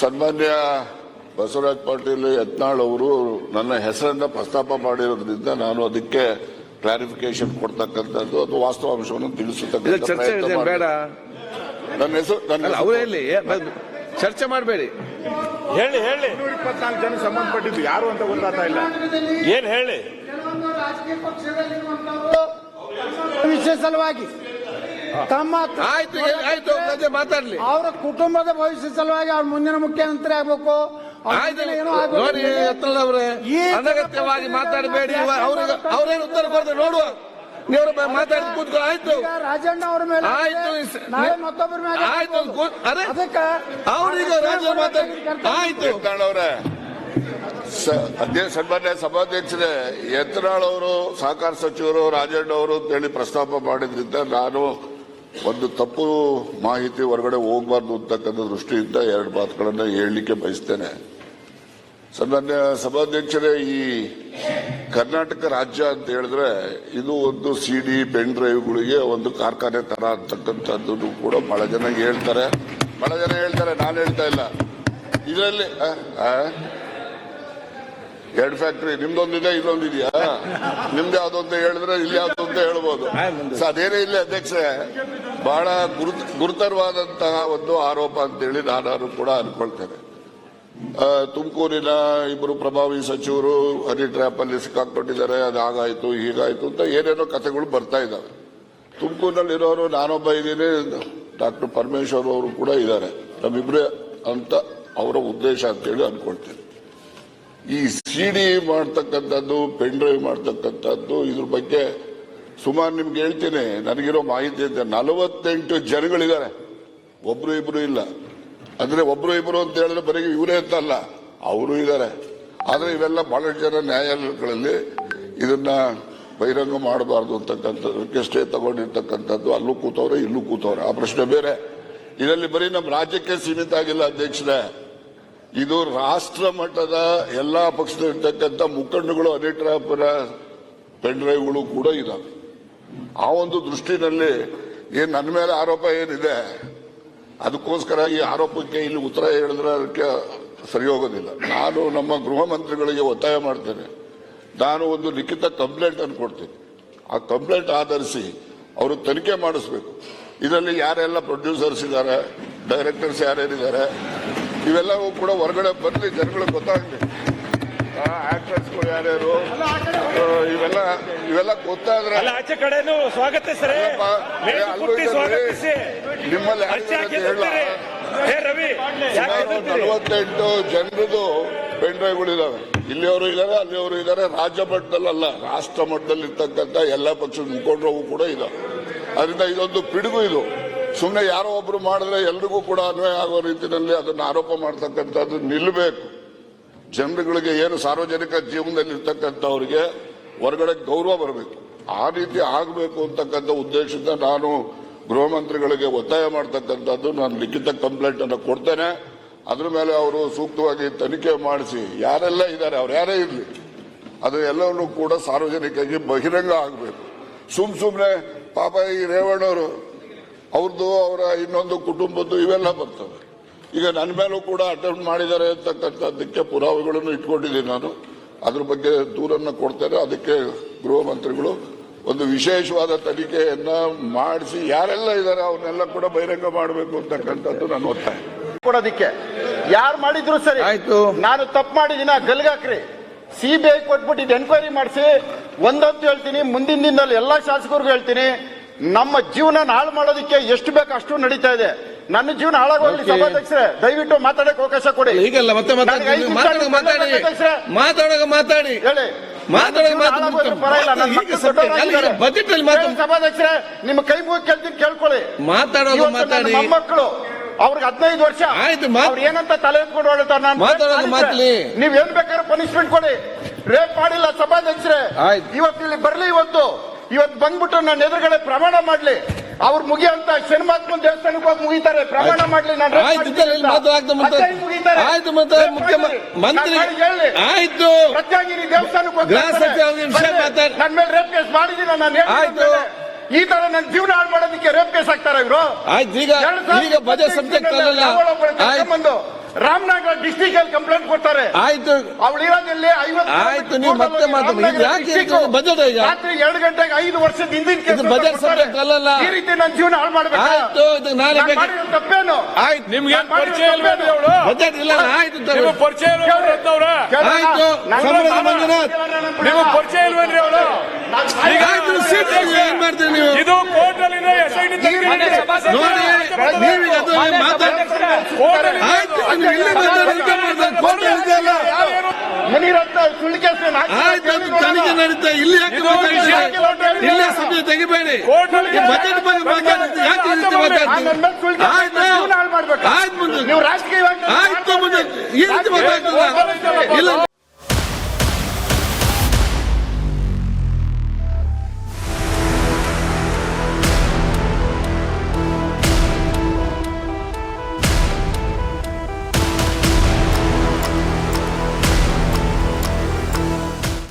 ಸನ್ಮಾನ್ಯ ಬಸವರಾಜ್ ಪಾಟೀಲ್ ಯತ್ನಾಳ್ ಅವರು ನನ್ನ ಹೆಸರನ್ನ ಪ್ರಸ್ತಾಪ ಮಾಡಿರೋದ್ರಿಂದ ನಾನು ಅದಕ್ಕೆ ಕ್ಲಾರಿಫಿಕೇಶನ್ ಕೊಡ್ತಕ್ಕಂಥದ್ದು ಅದು ವಾಸ್ತವಾಂಶವನ್ನು ಇದೆ, ಬೇಡ. ನನ್ನ ಹೆಸರು ನನ್ನ ಚರ್ಚೆ ಮಾಡಬೇಡಿ. ಹೇಳಿ ಹೇಳಿ. ನೂರ ಇಪ್ಪತ್ನಾಲ್ಕು ಜನ ಸಂಬಂಧಪಟ್ಟಿದ್ದು ಯಾರು ಅಂತ ಗೊತ್ತಾಗ್ತಾ ಇಲ್ಲ. ಏನ್ ಹೇಳಿ? ಕೆಲವೊಂದು ತಮ್ಮ ಆಯ್ತು ಆಯ್ತು ಅದೇ ಮಾತಾಡ್ಲಿ. ಅವರ ಕುಟುಂಬದ ಭವಿಷ್ಯ ಸಲುವಾಗಿ ಅವ್ರ ಮುಂದಿನ ಮುಖ್ಯಮಂತ್ರಿ ಆಗ್ಬೇಕು. ಅವ್ರ ನೋಡಿ ಅವರೇ ಅನಗತ್ಯವಾಗಿ ಮಾತಾಡಬೇಡಿ. ಅವ್ರಿಗೆ ಅವ್ರೇನು ಉತ್ತರ ಕೊಡ್ತಾರೆ ನೋಡುವ. ನೀವು ಮಾತಾಡಿ ಕೂತ್ಕೊ ಆಯ್ತು. ರಾಜಣ್ಣ ಅವ್ರ ಮೇಲೆ ಆಯ್ತು, ಮತ್ತೊಬ್ಬರ ಮೇಲೆ ಆಯ್ತು, ಅರೆ, ಅದಕ್ಕೆ ಅವ್ರಿಗೆ ರಾಜಣ್ಣ ಮಾತಾಡಿ ಆಯ್ತು. ಯತ್ನಾಳ್ ಅಧ್ಯಕ್ಷ ಸನ್ಮಾನ್ಯ ಸಭಾಧ್ಯಕ್ಷರೇ ಯತ್ನಾಳ್ ಅವರು ಸಹಕಾರ ಸಚಿವರು ರಾಜಣ್ಣ ಅವರು ಅಂತೇಳಿ ಪ್ರಸ್ತಾಪ ಮಾಡಿದ್ರಿಂದ ನಾನು ಒಂದು ತಪ್ಪು ಮಾಹಿತಿ ಹೊರಗಡೆ ಹೋಗಬಾರ್ದು ಅಂತಕ್ಕಂಥ ದೃಷ್ಟಿಯಿಂದ ಎರಡು ಮಾತುಗಳನ್ನು ಹೇಳಲಿಕ್ಕೆ ಬಯಸ್ತೇನೆ. ಸನ್ಮಾನ್ಯ ಸಭಾಧ್ಯಕ್ಷರೇ, ಈ ಕರ್ನಾಟಕ ರಾಜ್ಯ ಅಂತ ಹೇಳಿದ್ರೆ ಇದು ಒಂದು ಸಿಡಿ, ಪೆನ್ ಡ್ರೈವ್ಗಳಿಗೆ ಒಂದು ಕಾರ್ಖಾನೆ ತರ ಅಂತಕ್ಕಂಥದ್ದು ಕೂಡ ಬಹಳ ಜನ ಹೇಳ್ತಾರೆ. ಬಹಳ ಜನ ಹೇಳ್ತಾರೆ, ನಾನು ಹೇಳ್ತಾ ಇಲ್ಲ. ಇದರಲ್ಲಿ ಎರಡು ಫ್ಯಾಕ್ಟ್ರಿ ನಿಮ್ದೊಂದಿದೆ ಇದೊಂದಿದೆಯಾ ನಿಮ್ದು ಯಾವ್ದು ಅಂತ ಹೇಳಿದ್ರೆ ಇಲ್ಲಿ ಯಾವ್ದು ಅಂತ ಹೇಳ್ಬೋದು. ಅದೇನೇ ಇಲ್ಲ ಅಧ್ಯಕ್ಷೆ ಬಹಳ ಗುರುತ, ಗುರುತರವಾದಂತಹ ಒಂದು ಆರೋಪ ಅಂತೇಳಿ ನಾನು ಕೂಡ ಅನ್ಕೊಳ್ತೇನೆ. ತುಮಕೂರಿನ ಇಬ್ಬರು ಪ್ರಭಾವಿ ಸಚಿವರು ಹನಿ ಟ್ರ್ಯಾಪ್ ಅಲ್ಲಿ ಸಿಕ್ಕಾಕೊಂಡಿದ್ದಾರೆ ಅದಾಗಾಯ್ತು, ಹೀಗಾಯ್ತು ಅಂತ ಏನೇನೋ ಕಥೆಗಳು ಬರ್ತಾ ಇದ್ದಾವೆ ತುಮಕೂರಿನಲ್ಲಿ ಇರೋರು ನಾನೊಬ್ಬ ಇದ್ದೀನಿ, ಡಾಕ್ಟರ್ ಪರಮೇಶ್ವರ್ ಅವರು ಕೂಡ ಇದ್ದಾರೆ. ನಮ್ಮಿಬ್ರೆ ಅಂತ ಅವರ ಉದ್ದೇಶ ಅಂತೇಳಿ ಅನ್ಕೊಳ್ತೀನಿ. ಈ ಸಿಡಿ ಮಾಡ್ತಕ್ಕಂಥದ್ದು ಪೆನ್ ಡ್ರೈವ್ ಮಾಡ್ತಕ್ಕಂಥದ್ದು, ಇದ್ರ ಬಗ್ಗೆ ಸುಮಾರು ನಿಮ್ಗೆ ಹೇಳ್ತೀನಿ. ನನಗಿರೋ ಮಾಹಿತಿ ಅಂತ ನಲವತ್ತೆಂಟು ಜನಗಳಿದ್ದಾರೆ. ಒಬ್ರು ಇಬ್ರು ಇಲ್ಲ. ಅಂದ್ರೆ ಒಬ್ರು ಇಬ್ರು ಅಂತ ಹೇಳಿದ್ರೆ ಬರೀ ಇವರೇ ಅಂತಲ್ಲ, ಅವರು ಇದ್ದಾರೆ. ಆದ್ರೆ ಇವೆಲ್ಲ ಬಹಳಷ್ಟು ಜನ ನ್ಯಾಯಾಲಯಗಳಲ್ಲಿ ಇದನ್ನ ಬಹಿರಂಗ ಮಾಡಬಾರ್ದು ಅಂತಕ್ಕಂಥದ್ದಕ್ಕೆ ಸ್ಟೇ ತಗೊಂಡಿರ್ತಕ್ಕಂಥದ್ದು. ಅಲ್ಲೂ ಕೂತವ್ರೆ, ಇಲ್ಲೂ ಕೂತವ್ರೆ. ಆ ಪ್ರಶ್ನೆ ಬೇರೆ. ಇದರಲ್ಲಿ ಬರೀ ನಮ್ಮ ರಾಜ್ಯಕ್ಕೆ ಸೀಮಿತ ಆಗಿಲ್ಲ, ಅಧ್ಯಕ್ಷರೇ. ಇದು ರಾಷ್ಟ್ರ ಮಟ್ಟದ ಎಲ್ಲಾ ಪಕ್ಷದಲ್ಲಿರ್ತಕ್ಕಂಥ ಮುಖಂಡಗಳು ಪೆನ್ ಡ್ರೈವ್ಗಳು ಕೂಡ ಇದ್ದಾವೆ ಆ ಒಂದು ದೃಷ್ಟಿನಲ್ಲಿ ಏನು ನನ್ನ ಮೇಲೆ ಆರೋಪ ಏನಿದೆ, ಅದಕ್ಕೋಸ್ಕರ ಈ ಆರೋಪಕ್ಕೆ ಇಲ್ಲಿ ಉತ್ತರ ಹೇಳಿದ್ರೆ ಅದಕ್ಕೆ ಸರಿ ಹೋಗೋದಿಲ್ಲ. ನಾನು ನಮ್ಮ ಗೃಹ ಮಂತ್ರಿಗಳಿಗೆ ಒತ್ತಾಯ ಮಾಡ್ತೇನೆ. ನಾನು ಒಂದು ಲಿಖಿತ ಕಂಪ್ಲೇಂಟ್ ಅನ್ನು ಕೊಡ್ತೀನಿ. ಆ ಕಂಪ್ಲೇಂಟ್ ಆಧರಿಸಿ ಅವರು ತನಿಖೆ ಮಾಡಿಸ್ಬೇಕು. ಇದರಲ್ಲಿ ಯಾರೆಲ್ಲ ಪ್ರೊಡ್ಯೂಸರ್ಸ್ ಇದ್ದಾರೆ, ಡೈರೆಕ್ಟರ್ಸ್ ಯಾರ್ಯಾರಿದ್ದಾರೆ ಇವೆಲ್ಲವೂ ಕೂಡ ಹೊರಗಡೆ ಬರಲಿ ಜನಗಳಿಗೆ ಗೊತ್ತಾಗಲಿ. ಆಕ್ಟ್ರೆಸ್ಗಳು ಯಾರ್ಯಾರು? ಇವೆಲ್ಲ ಇವೆಲ್ಲ ಗೊತ್ತಾದ್ರೆ ಆಚೆ ಕಡೆನು ಸ್ವಾಗತಿಸ್ರಿ. ಸ್ವಾಗತಿಸಿ. ನಿಮ್ಮಲ್ಲಿ ಹೇಳ. ರವಿ? ನಲವತ್ತೆಂಟು ಜನರದು ಪೆನ್ ಡ್ರೈವ್ಗಳು ಇದಾವೆ. ಇಲ್ಲಿಯವರು ಇದ್ದಾರೆ ಅಲ್ಲಿಯವರು ಇದ್ದಾರೆ. ರಾಜ್ಯ ಮಟ್ಟದಲ್ಲ ರಾಷ್ಟ್ರ ಮಟ್ಟದಲ್ಲಿ ಇರ್ತಕ್ಕಂಥ ಎಲ್ಲ ಪಕ್ಷದ ಮುಖಂಡರು ಕೂಡ ಇದಾವೆ. ಅದರಿಂದ ಇದೊಂದು ಪಿಡುಗು ಇದು. ಸುಮ್ಮನೆ ಯಾರೋ ಒಬ್ರು ಮಾಡಿದ್ರೆ ಎಲ್ರಿಗೂ ಕೂಡ ಅನ್ವಯ ಆಗೋ ರೀತಿಯಲ್ಲಿ ಅದನ್ನು ಆರೋಪ ಮಾಡ್ತಕ್ಕಂಥದ್ದು ನಿಲ್ಲಬೇಕು ಜನರುಗಳಿಗೆ ಏನು ಸಾರ್ವಜನಿಕ ಜೀವನದಲ್ಲಿ ಇರ್ತಕ್ಕಂಥವ್ರಿಗೆ ಹೊರಗಡೆ ಗೌರವ ಬರಬೇಕು. ಆ ರೀತಿ ಆಗಬೇಕು ಅಂತಕ್ಕಂಥ ಉದ್ದೇಶದಿಂದ ನಾನು ಗೃಹ ಮಂತ್ರಿಗಳಿಗೆ ಒತ್ತಾಯ ಮಾಡ್ತಕ್ಕಂಥದ್ದು, ನಾನು ಲಿಖಿತ ಕಂಪ್ಲೇಂಟ್ ಅನ್ನು ಕೊಡ್ತೇನೆ. ಅದ್ರ ಮೇಲೆ ಅವರು ಸೂಕ್ತವಾಗಿ ತನಿಖೆ ಮಾಡಿಸಿ, ಯಾರೆಲ್ಲ ಇದ್ದಾರೆ, ಅವ್ರು ಯಾರೇ ಇರಲಿ, ಅದು ಎಲ್ಲವನ್ನೂ ಕೂಡ ಸಾರ್ವಜನಿಕವಾಗಿ ಬಹಿರಂಗ ಆಗಬೇಕು. ಸುಮ್ ಸುಮ್ಮನೆ ಪಾಪ ಈ ರೇವಣ್ಣವರು ಅವ್ರದ್ದು ಅವರ ಇನ್ನೊಂದು ಕುಟುಂಬದ್ದು ಇವೆಲ್ಲ ಬರ್ತವೆ. ಈಗ ನನ್ನ ಮೇಲೂ ಕೂಡ ಅಟೆಂಪ್ಟ್ ಮಾಡಿದ್ದಾರೆ ಅಂತಕ್ಕಂಥದ್ದಕ್ಕೆ ಪುರಾವೆಗಳನ್ನು ಇಟ್ಕೊಂಡಿದ್ದೀನಿ ನಾನು. ಅದ್ರ ಬಗ್ಗೆ ದೂರನ್ನು ಕೊಡ್ತಾರೆ ಅದಕ್ಕೆ ಗೃಹ ಮಂತ್ರಿಗಳು ಒಂದು ವಿಶೇಷವಾದ ತನಿಖೆಯನ್ನ ಮಾಡಿಸಿ ಯಾರೆಲ್ಲ ಇದ್ದಾರೆ ಅವನ್ನೆಲ್ಲ ಕೂಡ ಬಹಿರಂಗ ಮಾಡಬೇಕು ಅಂತಕ್ಕಂಥದ್ದು ನನ್ನ ಒತ್ತಾಯ. ಕೊಡೋದಿಕ್ಕೆ. ಯಾರು ಮಾಡಿದ್ರು ಸರಿ? ಆಯ್ತು. ನಾನು ತಪ್ಪು ಮಾಡಿದಿನ? ಗಲ್ಗಾಕ್ರಿ. ಸಿಬಿಐ ಕೊಟ್ಬಿಟ್ಟು ಎನ್ಕ್ವೈರಿ ಮಾಡಿಸಿ ಒಂದಂತೂ ಹೇಳ್ತೀನಿ ಮುಂದಿನ ದಿನದಲ್ಲಿ ಎಲ್ಲಾ ಶಾಸಕರಿಗೂ ಹೇಳ್ತೀನಿ ನಮ್ಮ ಜೀವನ ಹಾಳು ಮಾಡೋದಕ್ಕೆ ಎಷ್ಟು ಬೇಕು ಅಷ್ಟು ನಡೀತಾ ಇದೆ. ನನ್ನ ಜೀವನ ಹಾಳಾಗೋಗ್ಲಿ. ಸಭಾಧ್ಯಕ್ಷರೇ ದಯವಿಟ್ಟು ಮಾತಾಡಕ್ಕೆ ಅವಕಾಶ ಕೊಡಿ. ಈಗಲ್ಲ ಮತ್ತೆ ಮಾತಾಡೋಕೆ ಮಾತಾಡಿ. ಹೇಳಿ. ಬಜೆಟ್ ಸಭಾಧ್ಯಕ್ಷರೇ ನಿಮ್ಮ ಕೈ ಮುಗಿ ಕೇಳ್ತೀನಿ ಕೇಳ್ಕೊಳ್ಳಿ. ಮಾತಾಡೋದು ಮಾತಾಡಿ. ಮಕ್ಕಳು ಅವ್ರಿಗೆ ಹದಿನೈದು ವರ್ಷ. ಆಯ್ತು, ಏನಂತ ತಲೆ ಎತ್ಕೊಂಡು ಹೊರಡ್ತಾರೆ ನಾನು ನೀವ್ ಏನ್ ಬೇಕಾದ್ರೆ ಪನಿಷ್ಮೆಂಟ್ ಕೊಡಿ. ರೇಪ್ ಮಾಡಿಲ್ಲ ಸಭಾಧ್ಯಕ್ಷರೇ. ಇವತ್ತು ಇಲ್ಲಿ ಬರ್ಲಿ ಇವತ್ತು. ಇವತ್ತು ಬಂದ್ಬಿಟ್ಟು ನನ್ನ ಎದುರುಗಡೆ ಪ್ರಮಾಣ ಮಾಡ್ಲಿ ಅವ್ರು ಮುಗಿಯಂತ ಶನಿಮಾತ್ಮ ದೇವಸ್ಥಾನಕ್ಕೆ ಹೋಗಿ ಮುಗಿತಾರೆ ಪ್ರಮಾಣ. ಮಾಡ್ಲಿ ನಾನು ಆಯ್ತು, ಮತ್ತೆ-. ಮಂತ್ರಿ-. ಆಯ್ತು. ಪ್ರತ್ಯೇಕಿನಿ ದೇವಸ್ಥಾನಕ್ಕೆ ಹೋಗಿ. ನನ್ನ ಮೇಲೆ ರೇಪ್ ಕೇಸ್ ಮಾಡಿದ್ದೀನಿ ನಾನು ಆಯ್ತು. ಈ ತರ ನನ್ನ ಜೀವನ ಹಾಳು ಮಾಡೋದಕ್ಕೆ ರೇಪ್ ಕೇಸ್ ಹಾಕ್ತಾರ ಇವರು? ಆಯ್ತು ಈಗ ಈಗ ಬಜೆಟ್ ಸಬ್ಜೆಕ್ಟ್ ಆಯ್ತು. ಕರ್ಕೊಂಡ್ಬಂದು ರಾಮನಗರ ಡಿಸ್ಟಿಕ್ ಅಲ್ಲಿ ಕಂಪ್ಲೇಂಟ್ ಕೊಡ್ತಾರೆ. ಆಯ್ತು. ಅವಳು ಇರೋದಲ್ಲಿ ಐವತ್ತು ಆಯ್ತು, ನೀವು ಮತ್ತೆ ಮಾತಾಡಿ. ಇದು ಯಾಕೆ ಇದು budget ಈಗ? ರಾತ್ರಿ ಎರಡು ಗಂಟೆಗೆ ಐದು ವರ್ಷದ ಹಿಂದಿನ case ಇದು budget ಅಲ್ಲಲ್ಲ. ಈ ರೀತಿ ನನ್ನ ಜೀವನ ಹಾಳು ಮಾಡಬೇಕು? ಆಯ್ತು ಇದು ನಾಳೆ ಬೇಕು? ತಪ್ಪೇನು? ಆಯ್ತು. ನಿಮ್ಗೆ ಪರಿಚಯ ತಪ್ಪೇನು? ಅವಳು ಬಜೆಟ್ ಇಲ್ಲ ಆಯ್ತು. ನಿಮಗೆ ಪರಿಚಯ ಇಲ್ವಾ ಆಯ್ತು. ನಿಮಗೆ ಪರಿಚಯ ಇಲ್ವೇನ್ರಿ ಅವಳು ಈಗ ಆಯ್ತು ಸೀಟ್ ಏನ್ ಮಾಡ್ತೀರಿ ನೀವು? ಇದು ಕೋರ್ಟ್ ಅಲ್ಲಿ ಎಸ್ ನೋಡಿ ನೀವೀಗ ಅದು ಮಾತಾಡಿ ಆಯ್ತು ನೀವು ಇಲ್ಲಿ ಮಾತಾಡಿ ಇಲ್ಲಿ ಮಾತಾಡಿ ಕೋರ್ಟ್ ಇದೆಯಲ್ಲ ಮುನಿರತ್ನ ಸುಳ್ಳು ಕೇಸ್ ಆಯ್ತು ಅದು ತನಿಖೆ ನಡೀತಾ ಇಲ್ಲಿ ಯಾಕೆ ಇಲ್ಲ ಇಲ್ಲೇ ಸದ್ಯ ತೆಗಿಬೇಡಿ. ಬಜೆಟ್ ಬಗ್ಗೆ ಮಾತಾಡ್ತೀರಿ? ಯಾಕೆ ರೀತಿ ಮಾತಾಡ್ತೀರಿ? ಆಯ್ತು ಆಯ್ತು ಮುಂದೆ. ಈ ರೀತಿ ಮಾತಾಡ್ತೀರ?